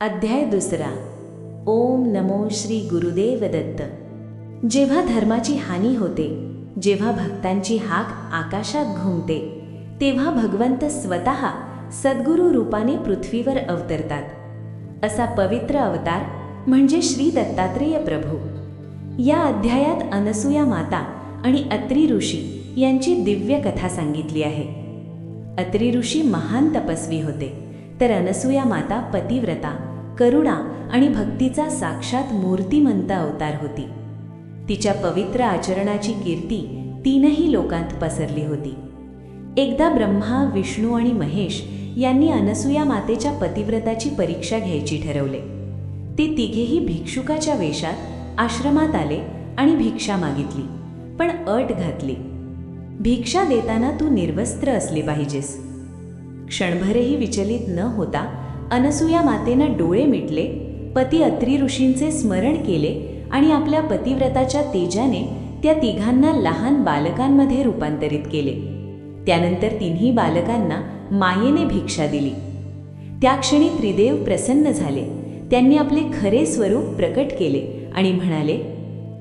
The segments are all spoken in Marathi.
अध्याय दुसरा. ओम नमो श्री गुरुदेव दत्त जेव्हा धर्माची हानी होते जेव्हा भक्तांची हाक आकाशात घुमते तेव्हा भगवंत स्वतः सद्गुरू रूपाने पृथ्वीवर अवतरतात. असा पवित्र अवतार म्हणजे श्री दत्तात्रेय प्रभू. या अध्यायात अनसूया माता आणि अत्री ऋषी यांची दिव्य कथा सांगितली आहे. अत्री ऋषी महान तपस्वी होते. तर अनसूया माता पतिव्रता करुणा आणि भक्तीचा साक्षात मूर्तिमंत अवतार होती. तिच्या पवित्र आचरणाची कीर्ती तीनही लोकांत पसरली होती. एकदा ब्रह्मा विष्णू आणि महेश यांनी अनसूया मातेच्या पतिव्रताची परीक्षा घ्यायची ठरवले. ते तिघेही भिक्षुकाच्या वेशात आश्रमात आले आणि भिक्षा मागितली पण अट घातली. भिक्षा देताना तू निर्वस्त्र असले पाहिजेस. क्षणभरही विचलित न होता अनसूया मातेनं डोळे मिटले पती अत्री ऋषींचे स्मरण केले आणि आपल्या पतिव्रताच्या तेजाने त्या तिघांना लहान बालकांमध्ये रूपांतरित केले. त्यानंतर तिन्ही बालकांना मायेने भिक्षा दिली. त्या क्षणी त्रिदेव प्रसन्न झाले. त्यांनी आपले खरे स्वरूप प्रकट केले आणि म्हणाले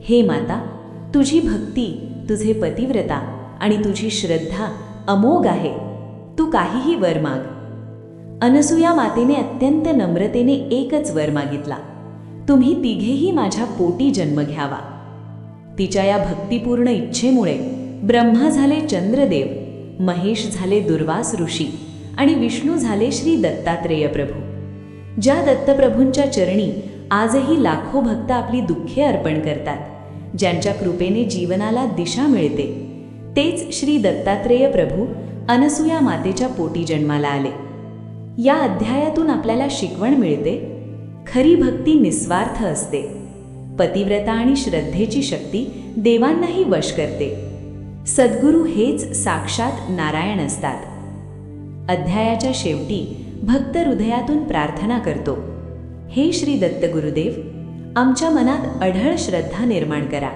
हे माता तुझी भक्ती तुझे पतिव्रता आणि तुझी श्रद्धा अमोघ आहे. काहीही वर माग. अनसूया मातेने अत्यंत नम्रतेने एकच वर मागितला. तुम्ही तिघेही माझ्या पोटी जन्म घ्यावा. तिच्या या भक्तिपूर्ण इच्छेमुळे ब्रह्मा झाले चंद्रदेव महेश झाले दुर्वास ऋषी आणि विष्णू झाले श्री दत्तात्रेय प्रभू. ज्या दत्तप्रभूंच्या चरणी आजही लाखो भक्त आपली दुःखे अर्पण करतात ज्यांच्या कृपेने जीवनाला दिशा मिळते तेच श्री दत्तात्रेय प्रभू अनसूया मातेच्या पोटी जन्माला आले. या अध्यायातून आपल्याला शिकवण मिळते खरी भक्ती निस्वार्थ असते. पतिव्रता आणि श्रद्धेची शक्ती देवांनाही वश करते. सद्गुरू हेच साक्षात नारायण असतात. अध्यायाच्या शेवटी भक्त हृदयातून प्रार्थना करतो हे श्री दत्त गुरुदेव आमच्या मनात अढळ श्रद्धा निर्माण करा.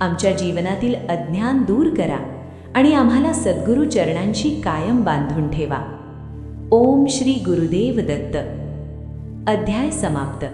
आमच्या जीवनातील अज्ञान दूर करा. आणि आम्हाला सद्गुरू चरणांशी कायम बांधून ठेवा. ओम श्री गुरुदेव दत्त. अध्याय समाप्त.